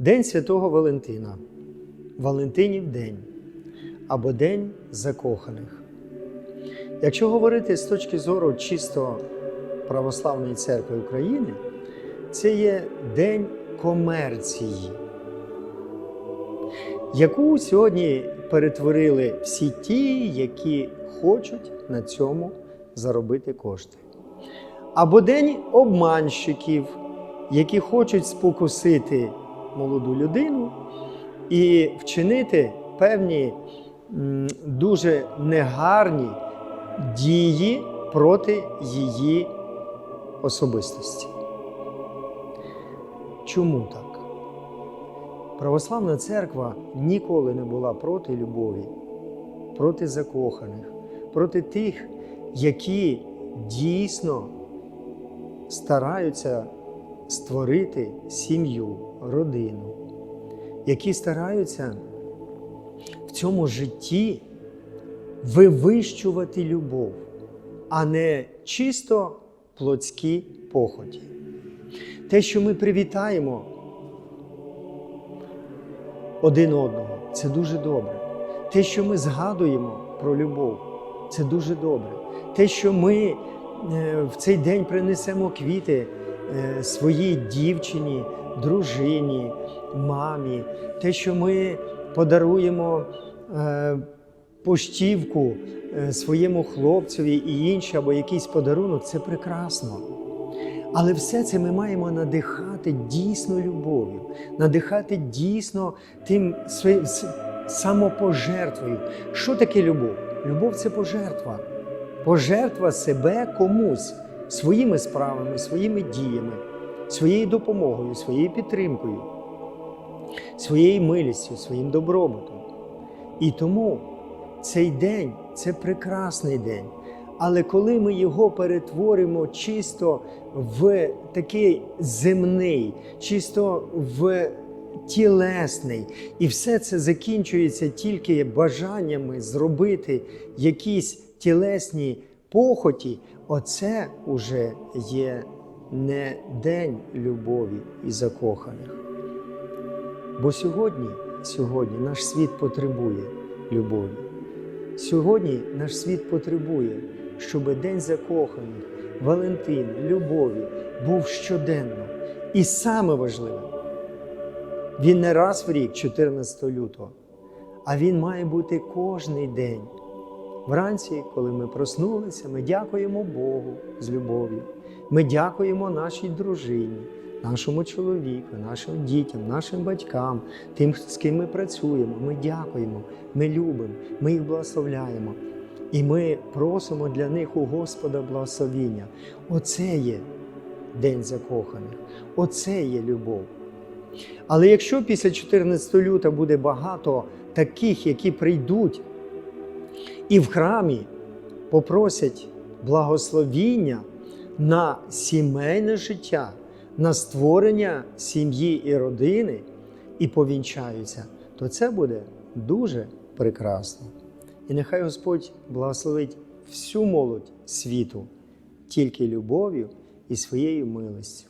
День Святого Валентина, Валентинів день або День закоханих. Якщо говорити з точки зору чисто Православної церкви України, це є День комерції, яку сьогодні перетворили всі ті, які хочуть на цьому заробити кошти. Або День обманщиків, які хочуть спокусити молоду людину і вчинити певні дуже негарні дії проти її особистості. Чому так? Православна церква ніколи не була проти любові, проти закоханих, проти тих, які дійсно стараються створити сім'ю, родину, які стараються в цьому житті вивищувати любов, а не чисто плотські похоті. Те, що ми привітаємо один одного, це дуже добре. Те, що ми згадуємо про любов, це дуже добре. Те, що ми е, в цей день принесемо квіти своїй дівчині, дружині, мамі, те, що ми подаруємо е, поштівку е, своєму хлопцеві і інше, або якийсь подарунок, це прекрасно. Але все це ми маємо надихати дійсно любов'ю, надихати дійсно тим своїм самопожертвою. Що таке любов? Любов це пожертва. Пожертва себе комусь своїми справами, своїми діями, своєю допомогою, своєю підтримкою, своєю милістю, своїм добробутом. І тому цей день це прекрасний день. Але коли ми його перетворимо чисто в такий земний, чисто в тілесний, і все це закінчується тільки бажаннями зробити якісь тілесні похоті, оце уже є не день любові і закоханих. Бо сьогодні, сьогодні наш світ потребує любові. Сьогодні наш світ потребує, щоб День закоханих, Валентин, любові був щоденно. І саме важливе, він не раз в рік, 14 лютого, а він має бути кожний день. Вранці, коли ми проснулися, ми дякуємо Богу з любов'ю. Ми дякуємо нашій дружині, нашому чоловіку, нашим дітям, нашим батькам, тим, з ким ми працюємо. Ми дякуємо, ми любимо, ми їх благословляємо. І ми просимо для них у Господа благословіння. Оце є День закоханих, оце є любов. Але якщо після 14 лютого буде багато таких, які прийдуть і в храмі попросять благословіння на сімейне життя, на створення сім'ї і родини і повінчаються, то це буде дуже прекрасно. І нехай Господь благословить всю молодь світу тільки любов'ю і своєю милостю.